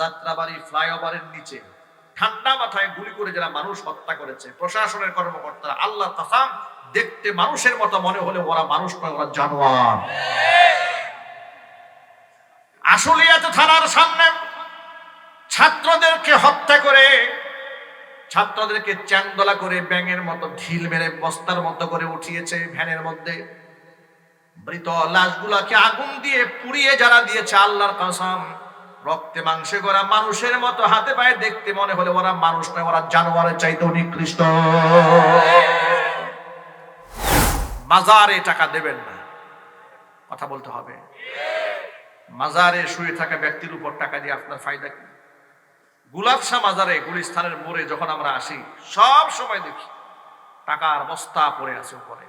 যাত্রাবাড়ি ফ্লাইওভারের নিচে। ঠান্ডা মাথায় গুলি করে যারা মানুষ হত্যা করেছে, প্রশাসনের কর্মকর্তারা, আল্লাহ কাসাম দেখতে মানুষের মতো মনে হলে ওরা মানুষ নয়, ওরা জানোয়ার। আশুলিয়াতে থানার সামনে ছাত্রদেরকে হত্যা করে, ছাত্রদেরকে চ্যাংদোলা করে ব্যাঙের মতো ঢিল মেরে বস্তার মতো করে উঠিয়েছে ভ্যানের মধ্যে। মৃত লাশগুলাকে আগুন দিয়ে পুড়িয়ে যারা দিয়েছে আল্লাহর কসম রক্তে মাংসে করা মানুষের মতো হাতে পায়ে দেখতে মনে হলে ওরা মানুষ নয়, ওরা জানোয়ারের চাইতে নিকৃষ্ট। মাজারে টাকা দেবেন না। কথা বলতে হবে। মাজারে শুয়ে থাকা ব্যক্তির উপর টাকা দিয়ে আপনার ফায়দা কি? গুলাবশা মাজারে গুলিস্থানের মোড়ে যখন আমরা আসি, সব সময় দেখি টাকার বস্তা পড়ে আছে উপরে।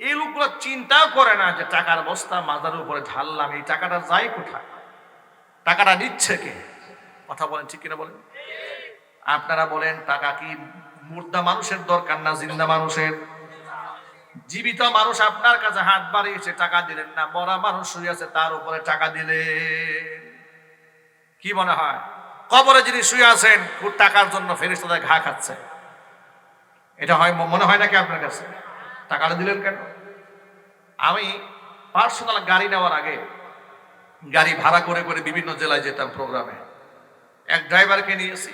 এই লোকগুলো চিন্তাও করে না যে টাকার বস্তা মাজারের উপরে ঢাললাম, এই টাকাটা যায় কোথায়? টাকাটা নিচ্ছে কে? কথা বলেন ঠিক কিনা বলেন? আপনারা বলেন, টাকা কি মুর্দা মানুষের দরকার না জিন্দা মানুষের? জীবিত মানুষ আপনার কাছে হাত বাড়িয়েছে, টাকা দিলেন না, মরা মানুষ শুয়ে আছে, তার উপরে টাকা দিলে কি মনে হয়? কবরে যিনি শুয়ে আছেন, খুব টাকার জন্য ফেরিস্তাদের ঘা খাচ্ছে। এটা হয়, মনে হয় নাকি আপনার কাছে? টাকাটা দিলেন কেন? আমি পার্সোনাল গাড়ি নেওয়ার আগে গাড়ি ভাড়া করে করে বিভিন্ন জেলায় যেতাম প্রোগ্রামে। এক ড্রাইভারকে নিয়েছি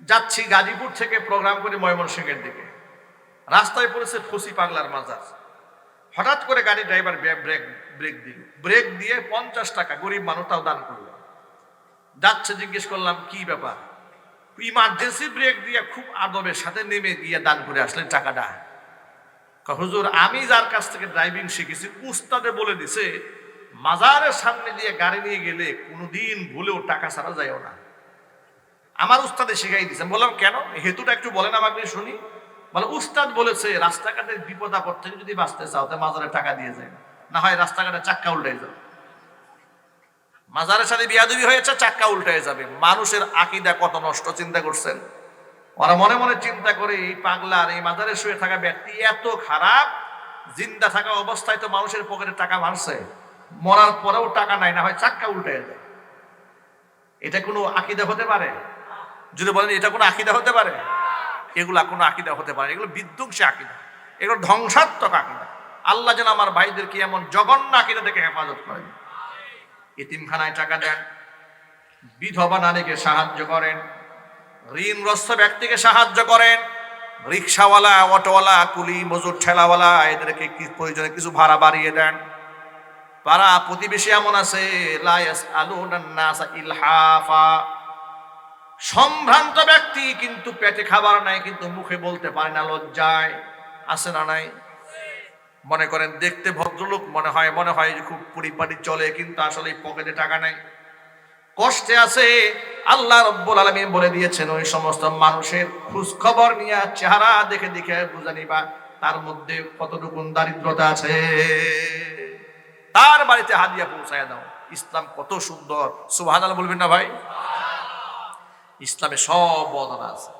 যাচ্ছি গাজীপুর থেকে প্রোগ্রাম করে ময়মনসিংহের দিকে। রাস্তায় পড়েছে ফুসি পাগলার মাজার। হঠাৎ করে গাড়ি ড্রাইভার ব্রেক ব্রেক দিল। ব্রেক দিয়ে পঞ্চাশ টাকা গরিব মানুষ তাও দান করল। যাচ্ছে, জিজ্ঞেস করলাম, কি ব্যাপার? ইমার্জেন্সি ব্রেক দিয়ে খুব আদবের সাথে নেমে গিয়ে দান করে আসলেন টাকাটা। হুজুর, আমি যার কাছ থেকে ড্রাইভিং শিখেছি, উস্তাদে বলে দিছে মাজারের সামনে দিয়ে গাড়ি নিয়ে গেলে কোনোদিন ভুলেও টাকা ছাড়া যায়ও না। আমার উস্তাদে শিখাই দিয়েছে বললাম, কেন? হেতুটা একটু বলেন আমাকে, শুনি। বলে, উস্তাদ বলেছে, রাস্তাঘাটের বিপদ আপদ থেকে যদি বাঁচতে চাও তাহলে মাজারে টাকা দিয়ে যায়। না হয় রাস্তাঘাটে চাক্কা উল্টে যাও। মাজারের সাথে বিয়াদবি হয়েছে, চাক্কা উল্টে যাবে। মানুষের আকিদা কত নষ্ট, চিন্তা করছেন? ওরা মনে মনে চিন্তা করে, এই পাগলার এই মাজারে শুয়ে থাকা ব্যক্তি এত খারাপ, জিন্দা থাকা অবস্থায় তো মানুষের পকেটে টাকা মারছে মরার পরেও টাকা নাই, না হয় চাক্কা উল্টে যায়। এটা কোনো আকিদা হতে পারে? যদি বলেন এটা কোনো আকিদা হতে পারে? এগুলা কোনো আকিদা হতে পারে এগুলো বিধ্বংসী আকিদা। এগুলো ধ্বংসাত্মক আকিদা। আল্লাহ যেন আমার ভাইদেরকে এমন জঘন্য আকিদা থেকে হেফাজত করেন। এতিমখানায় টাকা দেন, বিধবা নারীকে সাহায্য করেন ঋণগ্রস্ত ব্যক্তিকে সাহায্য করেন, রিক্সাওয়ালা, অটোওয়ালা, কুলি, মজুর, ঠেলাওয়ালা, এদেরকে প্রয়োজনে কিছু ভাড়া বাড়িয়ে দেন। পাড়া প্রতিবেশী এমন আছে ইলহাফা। সম্ভ্রান্ত ব্যক্তি কিন্তু পেটে খাবার নাই, কিন্তু মুখে বলতে পারে না লজ্জায়। আছে না নাই? মনে করেন দেখতে ভদ্রলোক, মনে হয় মনে হয় খুব পরিপাটি চলে, কিন্তু আসলে পকেটে টাকা নাই। কষ্টে আছে, আল্লাহ রব্বুল আলমিন বলে দিয়েছেন, ওই সমস্ত মানুষের খোঁজ খবর নিয়ে চেহারা দেখে দেখে বুঝে নিবা, তার মধ্যে কতটুকু দারিদ্রতা আছে? তার বাড়িতে হাদিয়া পৌঁছায় দাও। ইসলাম কত সুন্দর। সুহান বলবেন না ভাই? ইসলামে সব বদনা আছে।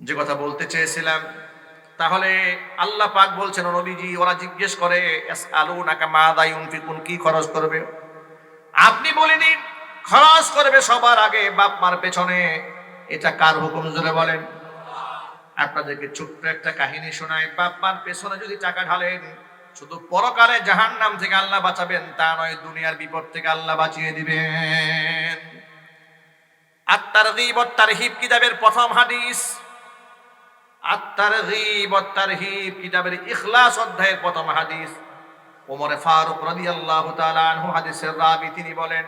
যে কথা বলতে চেয়েছিলাম, তাহলে আল্লাহ পাক বলছেন, ও নবীজি, ওরা জিজ্ঞেস করে আলু নাকা মা দায়ুন ফিকুন কি খরচ করবে? আপনি বলে দিন, খরচ করবে সবার আগে বাপ মার পেছনে। এটা কার হুকুম জোরে বলেন? আপনাদেরকে ছোট্ট একটা কাহিনী শোনায় বাপ মার পেছনে যদি টাকা ঢালেন শুধু পরকালে জাহান নাম থেকে আল্লাহ বাঁচাবেন, তা নয় দুনিয়ার বিপদ থেকে আল্লাহ বাঁচিয়ে দিবেন। আত্মার গীবত তারহিব কিতাবের প্রথম হাদিস। আত্মার গীবত তারহিব কিতাবের ইখলাস অধ্যায়ের প্রথম হাদিস। ওমরে ফারুক রাদিয়াল্লাহু তাআলা আনহু হাদিসের রাবি, তিনি বলেন,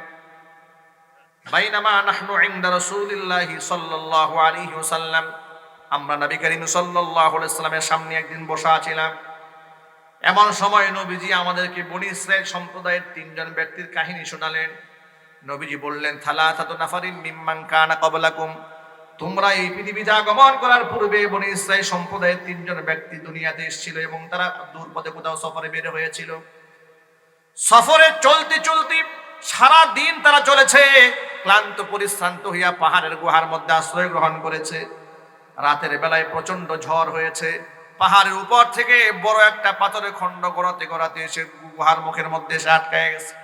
বাইনামা নাহনু ইনদা রাসূলিল্লাহি সাল্লাল্লাহু আলাইহি ওয়াসাল্লাম, আমরা নবী করিম সাল্লাল্লাহু ওয়াসাল্লামের সামনে একদিন বসা ছিলাম এমন সময় নবীজি আমাদেরকে বনি ইসরায়েল সম্প্রদায়ের তিনজন ব্যক্তির কাহিনী শোনালেন। নবীজি বললেন থালা থাতো নাফারিন মিম্মান কানা কবলাকুম তোমরা এই পৃথিবীতে আগমন করার পূর্বে বনি ইসরায়েল সম্প্রদায়ের তিনজন ব্যক্তি দুনিয়াতে এসেছিল এবং তারা দূর পথে কোথাও সফরে বের হয়েছিল। সফরে চলতে চলতে সারা দিন তারা চলেছে, ক্লান্ত, পরিশ্রান্ত হইয়া পাহাড়ের গুহার মধ্যে আশ্রয় গ্রহণ করেছে। রাতের বেলায় প্রচণ্ড ঝড় হয়েছে। পাহাড়ের উপর থেকে বড় একটা পাথরের খণ্ড গড়াতে গড়াতে এসে গুহার মুখের মধ্যে এসে আটকায় গেছে।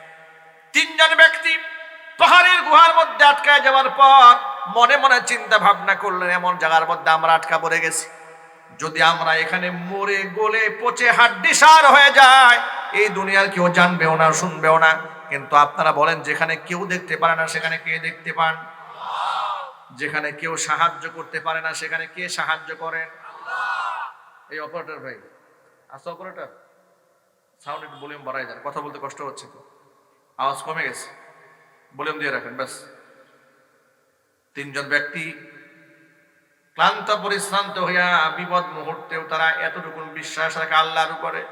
তিনজন ব্যক্তি পাহাড়ের গুহার মধ্যে আটকায় যাওয়ার পর মনে মনে চিন্তা ভাবনা করলেন, এমন জায়গার মধ্যে আমরা আটকা পড়ে গেছি। যদি আমরা এখানে মরে গলে পচে হাড্ডি সার হয়ে যায়, এই দুনিয়ার কেউ জানবেও না, শুনবেও না। কিন্তু আপনারা বলেন, যেখানে কেউ দেখতে পারে না, সেখানে কে দেখতে পান? যেখানে কেউ সাহায্য করতে পারে না, সেখানে কে সাহায্য করেন? এই অপারেটর ভাই। আচ্ছা অপারেটর সাউন্ড একটু ভলিউম বাড়াই যান কথা বলতে কষ্ট হচ্ছে আওয়াজ কমে গেছে। ভলিউম দিয়ে রাখেন, ব্যাস। তিনজন ব্যক্তি ক্লান্ত, পরিশ্রান্ত হইয়া বিপদ মুহূর্তেও তারা এতটুকু বিশ্বাস রাখে আল্লাহর উপরে।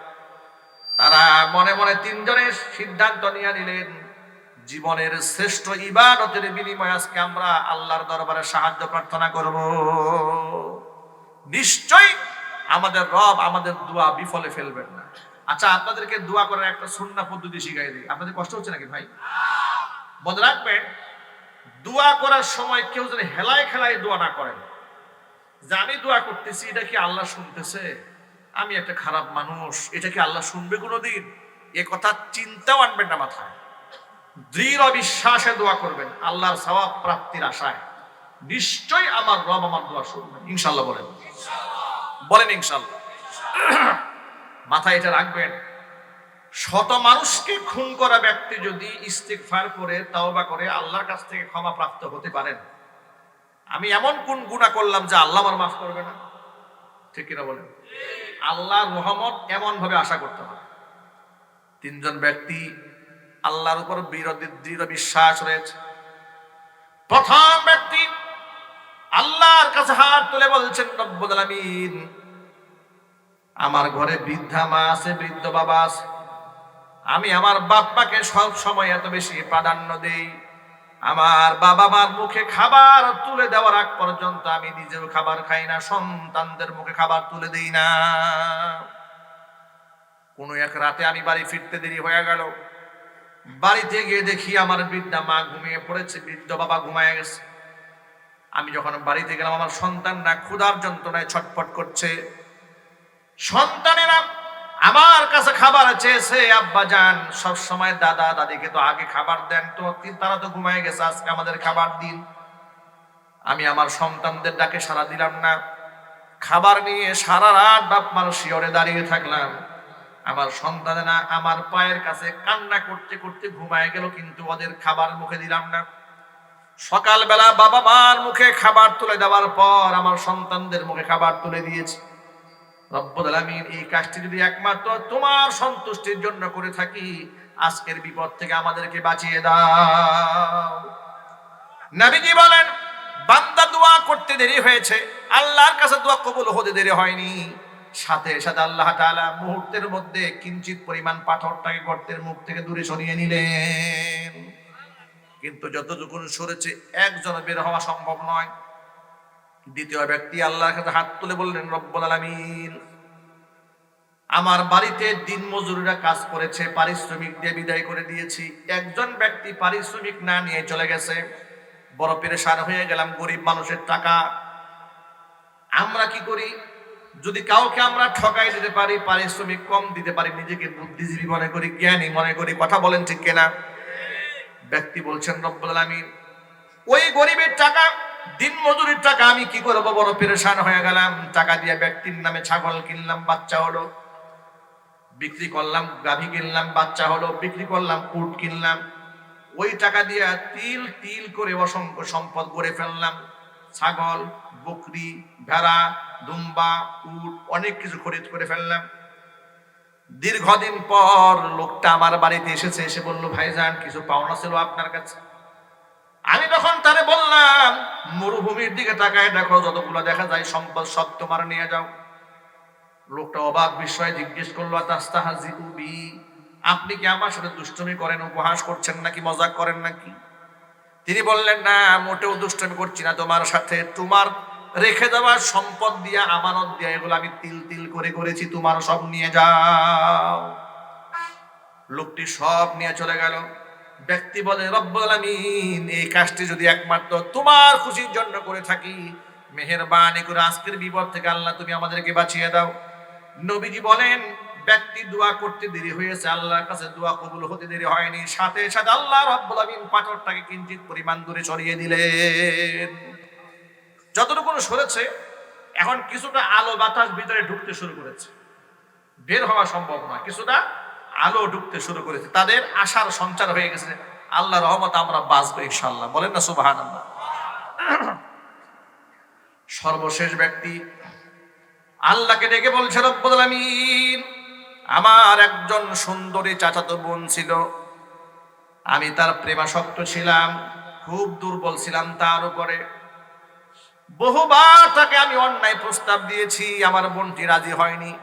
তারা মনে মনে তিনজনের সিদ্ধান্ত নিয়ে নিলেন, জীবনের শ্রেষ্ঠ ইবাদতের বিনিময়ে আজকে আমরা আল্লাহর দরবারে সাহায্য প্রার্থনা করব। নিশ্চয়ই আমাদের রব আমাদের দোয়া বিফলে ফেলবেন না। আচ্ছা আপনাদেরকে দোয়া করার একটা সুন্না পদ্ধতি শিখাই দিই। আপনাদের কষ্ট হচ্ছে নাকি ভাই? মনে রাখবেন, দোয়া করার সময় কেউ যেন হেলায় খেলায় দোয়া না করেন যে আমি দোয়া করতেছি, এটা কি আল্লাহ শুনতেছে? আমি একটা খারাপ মানুষ, এটা কি আল্লাহ শুনবে কোনোদিন? এ কথা চিন্তাও আনবেন না মাথায়। দৃঢ় বিশ্বাসে দোয়া করবেন, আল্লাহর সওয়াব প্রাপ্তির আশায়। নিশ্চয়ই আমার রব আমার দোয়া শুনবেন ইনশাল্লাহ বলেন। বলেন ইনশাল্লাহ মাথায় এটা রাখবেন, শত মানুষকে খুন করা ব্যক্তি যদি ইস্তিগফার করে, তাওবা করে, আল্লাহর কাছ থেকে ক্ষমা প্রাপ্ত হতে পারেন। আমি এমন কোন গুণা করলাম যে আল্লাহ আমার মাফ করবে না? ঠিক কিনা বলেন? আল্লাহ রহমত এমন ভাবে আশা করতে হবে। তিনজন ব্যক্তি আল্লাহর উপর দৃঢ় বিশ্বাস রয়েছে। প্রথম ব্যক্তি আল্লাহর কাছে হাত তুলে বলছেন, রব্বুল আমার ঘরে বৃদ্ধা মা আছে, বৃদ্ধ বাবা আছে। আমি আমার বাপ্পাকে সব সময় এত বেশি প্রাধান্য দেই। আমার বাবা মার মুখে খাবার তুলে দেওয়ার আগ পর্যন্ত আমি নিজেও খাবার খাই না, সন্তানদের মুখে খাবার তুলে দিই না। কোনো এক রাতে আমি বাড়ি ফিরতে দেরি হয়ে গেল। বাড়িতে গিয়ে দেখি আমার বৃদ্ধা মা ঘুমিয়ে পড়েছে, বৃদ্ধ বাবা ঘুমায় গেছে। আমি যখন বাড়িতে গেলাম, আমার সন্তানরা ক্ষুধার যন্ত্রণায় ছটফট করছে। সন্তানেরা আমার কাছে খাবার চেয়েছে, আব্বা যান, সব সময় দাদা দাদিকে তো আগে খাবার দেন তো তি- তারা তো ঘুমায় গেছে, আজকে আমাদের খাবার দিন। আমি আমার সন্তানদের ডাকে সারা দিলাম না। খাবার নিয়ে সারা রাত বাপ মার শিওরে দাঁড়িয়ে থাকলাম। আমার সন্তানেরা আমার পায়ের কাছে কান্না করতে করতে ঘুমায় গেল, কিন্তু ওদের খাবার মুখে দিলাম না। সকালবেলা বাবা মার মুখে খাবার তুলে দেওয়ার পর আমার সন্তানদের মুখে খাবার তুলে দিয়েছি। রব্বুল আলামিন, এই কাজটি যদি একমাত্র তোমার সন্তুষ্টির জন্য করে থাকি, আজকের বিপদ থেকে আমাদেরকে বাঁচিয়ে দাও। নবীজি বলেন, বান্দা দোয়া করতে দেরি হয়েছে, আল্লাহর কাছে দোয়া কবুল হতে দেরি হয়নি। সাথে সাথে আল্লাহ তাআলা মুহূর্তের মধ্যে কিঞ্চিত পরিমাণ পাথরটাকে গর্তের মুখ থেকে দূরে সরিয়ে নিলেন। কিন্তু যতটুকু সরেছে একজন বের হওয়া সম্ভব নয়। দ্বিতীয় ব্যক্তি আল্লাহর কাছে হাত তুলে বললেন, রব্বুল আলামিন, আমার বাড়িতে দিন মজুরিরা কাজ করেছে, পারিশ্রমিক দিয়ে বিদায় করে দিয়েছি। একজন ব্যক্তি পারিশ্রমিক না নিয়ে চলে গেছে। বড় পেরেশান হয়ে গেলাম, গরিব মানুষের টাকা। আমরা কি করি? যদি কাউকে আমরা ঠকাই দিতে পারি, পারিশ্রমিক কম দিতে পারি, নিজেকে বুদ্ধিজীবী মনে করি, জ্ঞানী মনে করি, কথা বলেন ঠিক কিনা? ব্যক্তি বলছেন, রব্বুল আলামিন, ওই গরিবের টাকা দিন মজুরির টাকা আমি কি করব বড় পেরেশান হয়ে গেলাম, টাকা দিয়ে ব্যক্তির নামে ছাগল কিনলাম, বাচ্চা হলো। বিক্রি করলাম, গাভী কিনলাম, বাচ্চা হলো। বিক্রি করলাম, উট কিনলাম। ওই টাকা দিয়ে তিল তিল করে অসংখ্য সম্পদ গড়ে ফেললাম। ছাগল, বকরি, ভেড়া, দুম্বা, উট, অনেক কিছু খরিদ করে ফেললাম। দীর্ঘদিন পর লোকটা আমার বাড়িতে এসেছে, এসে বলল, ভাইজান, কিছু পাওনা ছিল আপনার কাছে? আমি তখন তারে বললাম, মরুভূমির দিকে তাকায় দেখো, যতগুলো দেখা যায় সম্পদ সব তোমার নিয়ে যাও। লোকটা অবাক বিস্ময়ে জিজ্ঞেস করল আপনি কি আমার সাথে দুষ্টমি করেন, উপহাস করছেন নাকি মজা করেন নাকি? তিনি বললেন, না, মোটেও দুষ্টমি করছি না, তোমার সাথে, তোমার রেখে দেওয়া সম্পদ দিয়া, আমানত দিয়া, এগুলো আমি তিল তিল করে করেছি, তোমার সব নিয়ে যাও। লোকটি সব নিয়ে চলে গেল। ব্যক্তি বলে, রব্বুল আলামিন, এই কাজটি যদি একমাত্র তোমার খুশির জন্য করে থাকি, মেহেরবানি করে আজকের বিপদ থেকে আল্লাহ তুমি আমাদেরকে বাঁচিয়ে দাও। নবীজি বলেন, ব্যক্তি দোয়া করতে দেরি হয়েছে, আল্লাহর কাছে দোয়া কবুল হতে দেরি হয়নি। সাথে সাথে আল্লাহ রাব্বুল আমিন পাথরটাকে কিঞ্চিত পরিমাণ দূরে সরিয়ে দিলেন। যতটুকু সরেছে, এখন কিছুটা আলো বাতাস ভিতরে ঢুকতে শুরু করেছে। বের হওয়া সম্ভব নয়, কিছুটা আলো ঢুকতে শুরু করেছে। তাদের আশার সঞ্চার হয়ে গেছে আল্লাহ রহমত আমরা বাঁচবো ইনশাল্লাহ বলেন না আল্লাহ সর্বশেষ ব্যক্তি আল্লাহকে ডেকে বলছে, রব্বুল আলামিন, আমার একজন সুন্দরী চাচাতো বোন ছিল। আমি তার প্রেমাসক্ত ছিলাম, খুব দুর্বল ছিলাম তার উপরে। বহুবার তাকে আমি অন্যায় প্রস্তাব দিয়েছি, আমার বোনটি রাজি হয়নি।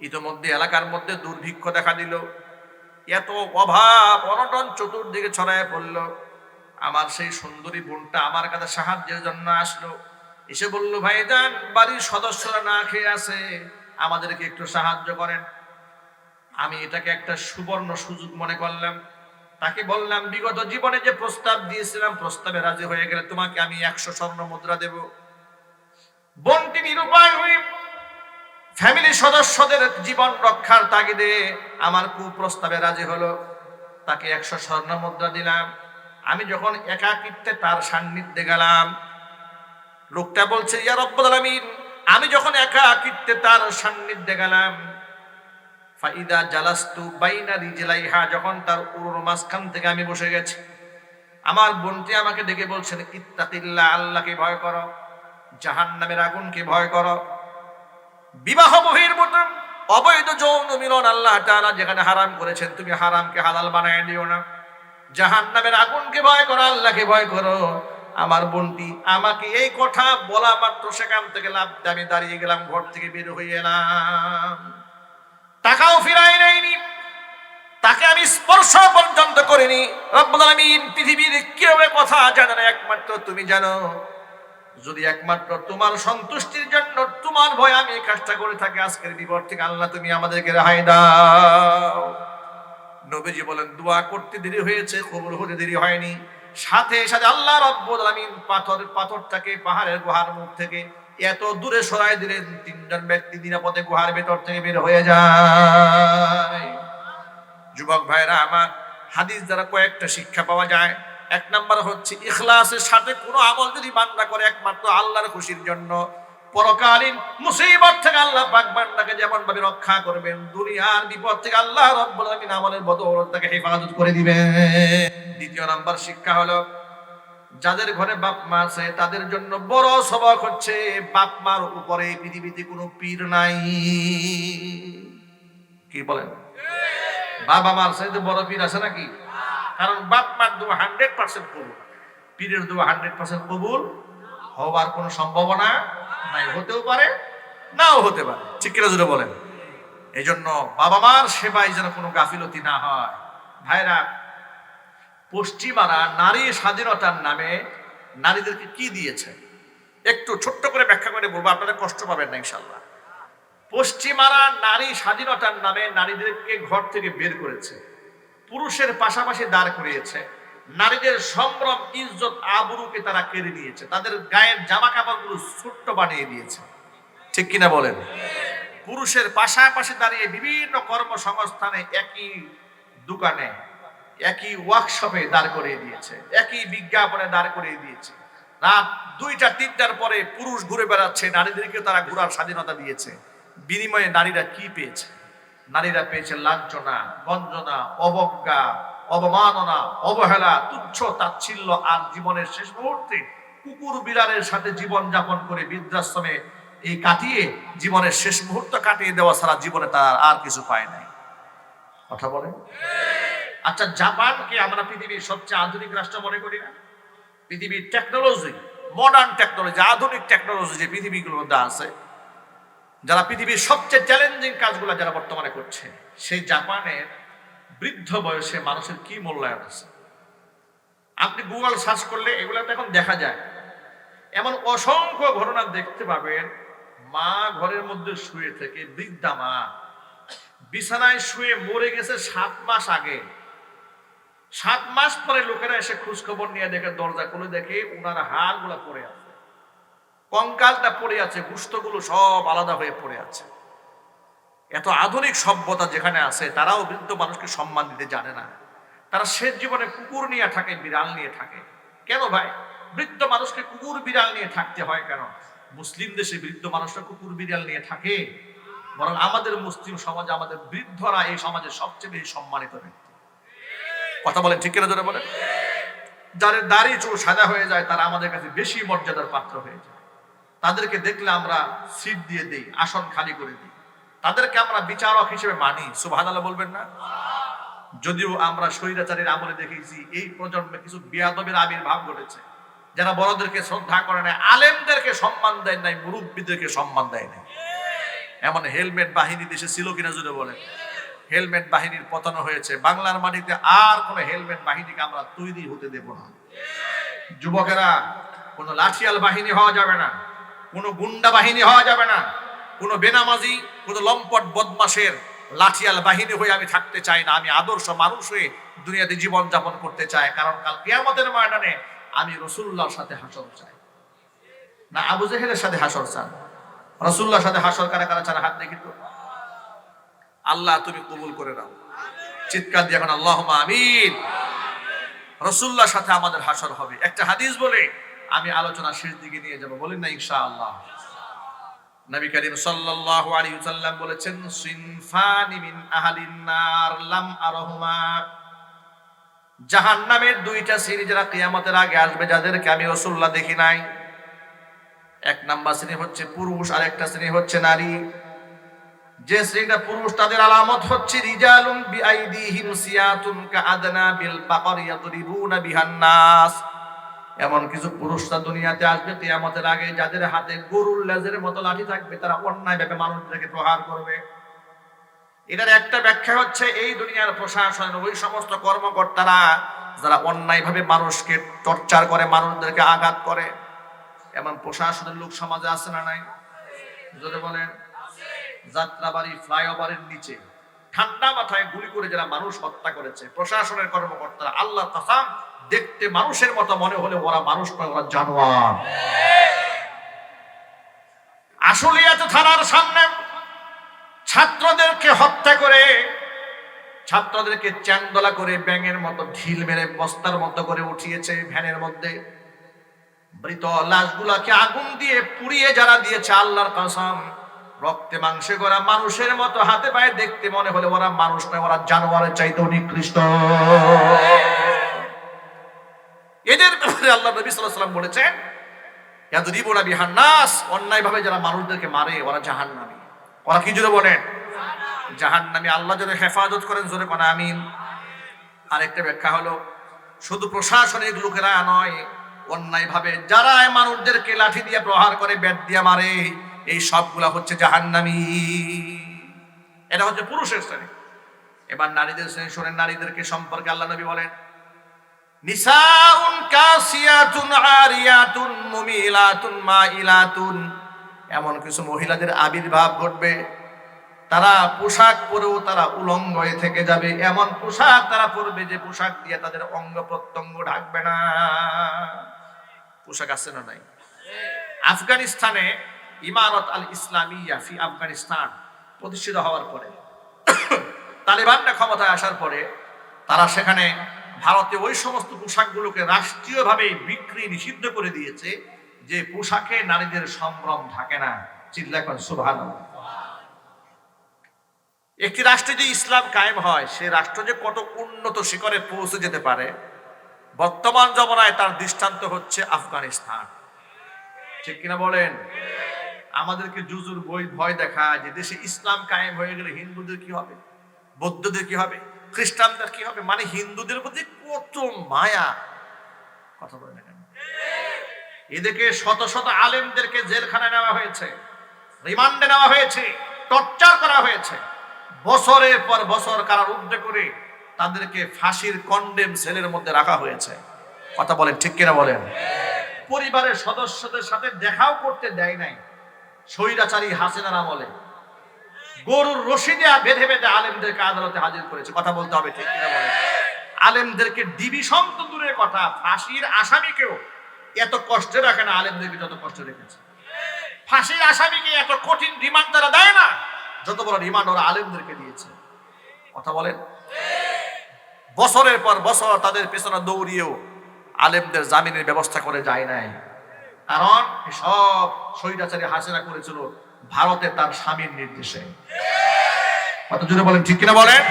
ইতোমধ্যে এলাকার মধ্যে দুর্ভিক্ষ দেখা দিল। এত অভাব, অনটন চতুর্দিকে ছড়ায় পড়ল। আমার সেই সুন্দরী বোনটা আমার কাছে সাহায্যের জন্য আসলো। এসে বলল, ভাইজান, বাড়ির সদস্যরা না খেয়ে আছে, আমাদেরকে একটু সাহায্য করেন। আমি এটাকে একটা সুবর্ণ সুযোগ মনে করলাম। তাকে বললাম, বিগত জীবনে যে প্রস্তাব দিয়েছিলাম, প্রস্তাবে রাজি হয়ে গেলে তোমাকে আমি একশো স্বর্ণ মুদ্রা দেব। বোনটি নিরুপায় হয়ে ফ্যামিলির সদস্যদের জীবন রক্ষার তাগিদে আমার কুপ্রস্তাবে রাজি হলো। তাকে একশো স্বর্ণ মুদ্রা দিলাম। আমি যখন একাকিত্বে তার সান্নিধ্যে গেলাম, লোকটা বলছে, ইয়া রব্বুল আমি যখন একাকিত্বে তার সান্নিধ্যে গেলাম ফাইদা জালাস্তু বাইনা রিজলাইহা, যখন তার উরুর মাঝখান থেকে আমি বসে গেছি। আমার বোনটি আমাকে ডেকে বলছেন ইত্তাকিল্লাহ আল্লাহকে ভয় করো, জাহান্নামের আগুনকে ভয় করো। বিবাহ বহির্ভূত অবৈধ যৌন মিলন আল্লাহ তাআলা যেখানে হারাম করেছেন, তুমি হারামকে হালাল বানায় দিও না। জাহান্নামের আগুনকে ভয় করো, আল্লাহকে ভয় করো। আমার বোনটি আমাকে এই কথা বলা মাত্র সেখান থেকে লাভ আমি দাঁড়িয়ে গেলাম, ঘর থেকে বের হয়ে এলাম। টাকাও ফিরাই নেয়নি। তাকে আমি স্পর্শ পর্যন্ত করিনি। রব্বুল পৃথিবীর এ কথা জানে না একমাত্র তুমি জানো। যদি একমাত্র তোমার সন্তুষ্টির জন্য তোমার ভয় আমি কাজটা করে থাকি, আজকের বিপদ থেকে আল্লাহ তুমি আমাদেরকে রেহাই দাও। নবীজি বলেন, দোয়া করতে দেরি হয়েছে, কবুল হতে দেরি হয়নি। সাথে সাথে আল্লাহ রব্বুল আলামিন পাথর, পাথরটাকে পাহাড়ের গুহার মুখ থেকে এত দূরে সরাই দিলেন তিনজন ব্যক্তি নিরাপদে গুহার ভেতর থেকে বের হয়ে যায়। যুবক ভাইরা, আমার হাদিস দ্বারা কয়েকটা শিক্ষা পাওয়া যায়। এক নাম্বার হচ্ছে, ইখলাসের সাথে কোনো আমল যদি বান্দা করে একমাত্র আল্লাহর খুশির জন্য, পরকালীন মুসিবত থেকে আল্লাহ পাক বান্দাকে যেমন ভাবে রক্ষা করবেন, দুনিয়ার বিপদ থেকে আল্লাহ রব্বুল আলামিন আমলের বদৌলত তাকে হেফাজত করে দিবেন। দ্বিতীয় নাম্বার শিক্ষা হলো যাদের ঘরে বাপ মা আছে, তাদের জন্য বড় সবক হচ্ছে বাপ মার উপরে পৃথিবীতে কোনো পীর নাই। কি বলেন? বাবা মার সাথে বড় পীর আছে নাকি? কারণ বাপ মার দোয়া হান্ড্রেড পার্সেন্ট কবুল। পীরের দোয়া হান্ড্রেড পার্সেন্ট কবুল হওয়ার কোনো সম্ভাবনা নাই, হতেও পারে, নাও হতে পারে। ঠিক কিনা জুড়ে বলেন? এই জন্য বাবা মার সেবায় যেন কোনো গাফিলতি না হয়। ভাইরা পশ্চিমারা নারী স্বাধীনতার নামে নারীদেরকে কি দিয়েছে? একটু ছোট্ট করে ব্যাখ্যা করে বলব, আপনারা কষ্ট পাবেন না ইনশাল্লাহ পশ্চিমারা নারী স্বাধীনতার নামে নারীদেরকে ঘর থেকে বের করেছে, পুরুষের পাশাপাশি দাঁড় করিয়েছে, নারীদের সম্ভ্রম, ইজ্জত, আবরুকে তারা কেড়ে নিয়েছে, তাদের গায়ের জামা কাপড়গুলো ছোট্ট বানিয়ে দিয়েছে। ঠিক কিনা বলেন? পুরুষের পাশাপাশি দাঁড়িয়ে বিভিন্ন কর্মসংস্থানে একই দোকানে একই ওয়ার্কশপে দাঁড় করিয়ে দিয়েছে, একই বিজ্ঞাপনে দাঁড় করিয়ে দিয়েছে। রাত দুইটা, তিনটার পরে পুরুষ ঘুরে বেড়াচ্ছে, নারীদেরকে তারা ঘোরার স্বাধীনতা দিয়েছে। বিনিময়ে নারীরা কি পেয়েছে? নারীরা পেয়েছে লাঞ্ছনা গঞ্জনা অবজ্ঞা, অবমাননা, অবহেলা, তুচ্ছ তাচ্ছিল্য আর জীবনের শেষ মুহূর্তে কুকুর বিড়ালের সাথে জীবন যাপন করে বৃদ্ধাশ্রমে এই কাটিয়ে জীবনের শেষ মুহূর্ত কাটিয়ে দেওয়া ছাড়া জীবনে তার আর কিছু পায় নাই। কথা বলে আচ্ছা জাপানকে আমরা পৃথিবীর সবচেয়ে আধুনিক রাষ্ট্র মনে করি না? পৃথিবীর টেকনোলজি মডার্ন টেকনোলজি আধুনিক টেকনোলজি যে পৃথিবীগুলোর মধ্যে আছে, যারা পৃথিবীর সবচেয়ে চ্যালেঞ্জিং কাজগুলো যারা বর্তমানে করছে, সেই জাপানের বৃদ্ধ বয়সে মানুষের কি মূল্যায়ন আছে? আপনি গুগল সার্চ করলে এগুলো তো এখন দেখা যায়। এমন অসংখ্য ঘটনা দেখতে পাবেন, মা ঘরের মধ্যে শুয়ে থেকে বৃদ্ধা মা বিছানায় শুয়ে মরে গেছে সাত মাস আগে। সাত মাস পরে লোকেরা এসে খোঁজ খবর নিয়ে দেখে, দরজা খুলে দেখে উনার হাড়গুলা পড়ে আছে। কঙ্কালটা পড়ে আছে, গুস্তগুলো সব আলাদা হয়ে পড়ে আছে। এত আধুনিক সভ্যতা যেখানে আছে, তারাও বৃদ্ধ মানুষকে সম্মান দিতে জানে না। তারা শেষ জীবনে কুকুর নিয়ে থাকে, বিড়াল নিয়ে থাকে। কেন ভাই? বৃদ্ধ মানুষকে কুকুর, বিড়াল নিয়ে থাকতে হয় কেন? মুসলিম দেশে বৃদ্ধ মানুষরা কুকুর, বিড়াল নিয়ে থাকে। বরং আমাদের মুসলিম সমাজে আমাদের বৃদ্ধরা এই সমাজে সবচেয়ে বেশি সম্মানিত ব্যক্তি। কথা বলেন ঠিক কিনা জোরে বলেন? যাদের দাড়ি চুল সাদা হয়ে যায়, তারা আমাদের কাছে বেশি মর্যাদার পাত্র হয়ে যায়। তাদেরকে দেখলে আমরা সিট দিয়ে দেই, আসন খালি করে দিই। তাদেরকে আমরা বিচারক হিসেবে মানি সুভান বলবেন না? যদিও আমরা স্বৈরাচারীর আমলে দেখেছি, এই প্রজন্মে কিছু বিয়াদবের আবির্ভাব ঘটেছে। যারা বড়দেরকে শ্রদ্ধা করে নাই, আলেমদেরকে সম্মান দেয় নাই, মুরব্বীদেরকে সম্মান দেয় নাই। এমন হেলমেট বাহিনী দেশে ছিল কিনা যদি বলেন? হেলমেট বাহিনীর পতন হয়েছে। বাংলার মাটিতে আর কোনো হেলমেট বাহিনীকে আমরা তৈরি হতে দেব না। যুবকেরা, কোনো লাঠিয়াল বাহিনী হওয়া যাবে না, কোনো গুন্ডা বাহিনী হওয়া যাবে না, কোনো বেনামাজি, কোনো লম্পট বদমাসের লাঠিয়াল বাহিনী হয়ে আমি থাকতে চাই না। আমি আদর্শ মানুষ হয়ে দুনিয়াতে জীবন যাপন করতে চাই। কারণ কাল কেয়ামতের ময়দানে আমি রসুল্লাহর সাথে হাসর চাই। না, আবু জেহেলের সাথে হাসর চান। রসুল্লাহর সাথে হাসর কারা কারা চান হাত দেখি তো আল্লাহ তুমি কবুল করে দাও চিৎকার দিয়ে এখন আল্লাহ আমিন। রসুল্লাহর সাথে আমাদের হাসর হবে। একটা হাদিস বলে, আমি আলোচনা শেষ দিকে নিয়ে যাব। বলেন না ইনশা আল্লাহ নবী করিম সাল্লাল্লাহু আলাইহি ওয়াসাল্লাম বলেছেন, সিনফানি মিন আহলিন নার লাম আরহুমা। জাহান্নামের দুইটা শ্রেণি যারা কিয়ামতের আগে আসবে, যাদেরকে আমি রাসূলুল্লাহ দেখি নাই। এক নাম্বার শ্রেণি হচ্ছে পুরুষ আর একটা শ্রেণি হচ্ছে নারী। যে শ্রেণীটা পুরুষ, তাদের আলামত হচ্ছে রিজালুন বিআইদিহিম সিয়াতুন কাআদনা বিল বাকর ইয়াদরিবুনা বিহান নাস। এমন কিছু পুরুষরা দুনিয়াতে আসবে, কিয়ামতের আগে যাদের হাতে গরুর লেজের মতো লাঠি থাকবে, তারা অন্যায় ভাবে মানুষদেরকে প্রহার করবে। এটার একটা ব্যাখ্যা হচ্ছে, এই দুনিয়ার প্রশাসনের ওই সমস্ত কর্মকর্তারা, যারা অন্যায়ভাবে মানুষকে টর্চার করে, মানুষদেরকে আঘাত করে, এমন প্রশাসনের লোক সমাজে আছে না নাই? যদি বলেন। যাত্রাবাড়ি ফ্লাইওভারের নিচে। ঠান্ডা মাথায় গুলি করে যারা মানুষ হত্যা করেছে, প্রশাসনের কর্মকর্তারা, আল্লাহ কাসাম দেখতে মানুষের মতো মনে হলে ওরা মানুষ নয়, ওরা জানোয়ার। আশুলিয়াতে থানার সামনে ছাত্রদেরকে হত্যা করে, ছাত্রদেরকে চ্যাংদলা করে ব্যাঙের মতো ঢিল মেরে বস্তার মতো করে উঠিয়েছে ভ্যানের মধ্যে। মৃত লাশগুলাকে আগুন দিয়ে পুড়িয়ে যারা দিয়েছে আল্লাহর কসম রক্তে মাংসে করা মানুষের মতো হাতে পায়ে দেখতে মনে হলে ওরা মানুষ নয়, ওরা জানোয়ারের চাইতে নিকৃষ্ট। এদের ব্যাপারে আল্লাহ নবী সাল্লাম বলেছেন ইয়াদরিবুনা বিহান্নাস অন্যায়ভাবে যারা মানুষদেরকে মারে, ওরা জাহান্নামী। ওরা কি জোরে বলেন? জাহান্নামী। আল্লাহ যদি হেফাজত করেন জোরে কোন আমিন। আরেকটা ব্যাখ্যা হলো, শুধু প্রশাসনিক লোকেরা নয়, অন্যায়ভাবে যারা এই মানুষদেরকে লাঠি দিয়ে প্রহার করে ব্যাট দিয়ে মারে এই সবগুলা হচ্ছে জাহান্নামী। এটা হচ্ছে পুরুষের শ্রেণি। এবার নারীদের শ্রেণি, শোনেন নারীদেরকে সম্পর্কে আল্লাহ নবী বলেন, নিসাউন কাসিয়াতুন আরিয়াতুন মুমিলাতুন মাইলাতুন। এমন কিছু মহিলাদের আবির্ভাব ঘটবে। তারা পোশাক পরেও তারা উলঙ্গ হয়ে থেকে যাবে। এমন পোশাক তারা পরবে যে পোশাক দিয়ে তাদের অঙ্গ প্রত্যঙ্গ ঢাকবে না। পোশাক আছে না নাই? আফগানিস্তানে ইমারত আল ইসলামিয়া ফি আফগানিস্তান প্রতিষ্ঠিত হওয়ার পরে। তালিবানরা ক্ষমতায় আসার পরে তারা সেখানে ভারতে ওই সমস্ত পোশাকগুলোকে রাষ্ট্রীয়ভাবে বিক্রি নিষিদ্ধ করে দিয়েছে, যে পোশাকে নারীদের সম্ভ্রম থাকে না। চিল্লা করেন সুভান একটি রাষ্ট্রে যে ইসলাম কায়েম হয়, সে রাষ্ট্র যে কত উন্নত শিখরে পৌঁছে যেতে পারে, বর্তমান জমানায় তার দৃষ্টান্ত হচ্ছে আফগানিস্তান। ঠিক কিনা বলেন? আমাদেরকে জুজুর বই ভয় দেখা যে দেশে ইসলাম কায়েম হয়ে গেলে হিন্দুদের কি হবে? বৌদ্ধদের কি হবে? খ্রিস্টানদের কি হবে? মানে হিন্দুদের প্রতি কত মায়া? কথা বলে না এদেরকে শত শত আলেমদেরকে জেলখানায় নেওয়া হয়েছে, রিমান্ডে নেওয়া হয়েছে, টর্চার করা হয়েছে। বছরের পর বছর কারার কারারুদ্ধ করে তাদেরকে ফাঁসির কন্ডেম সেলের মধ্যে রাখা হয়েছে। কথা বলেন, ঠিক কিনা বলেন? পরিবারের সদস্যদের সাথে দেখাও করতে দেয় নাই। স্বৈরাচারী হাসিনার আমলে গরুর রশি দেয়া বেঁধে বেঁধে আলেমদেরকে আদালতে হাজির করেছে। কথা বলতে হবে ঠিক কিনা বলে আলেমদেরকে ডিভিশন তো দূরের কথা, ফাঁসির আসামিকেও এত কষ্টে রাখে না, আলেমদেরকে যত কষ্ট রেখেছে। ফাঁসির আসামিকে এত কঠিন রিমান্ড তারা দেয় না, যত বড় রিমান্ড ওরা আলেমদেরকে দিয়েছে। কথা বলেন? বছরের পর বছর তাদের পেছনে দৌড়িয়েও আলেমদের জামিনের ব্যবস্থা করে যায় নাই। কারণ সব স্বৈরাচারী হাসিনা করেছিল ভারতে তার স্বামীর নির্দেশে। কত জোরে বলেন, ঠিক কিনা বলেন?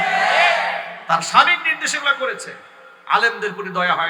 তার স্বামীর নির্দেশে এগুলো করেছে। আলেমদের প্রতি দয়া হয়।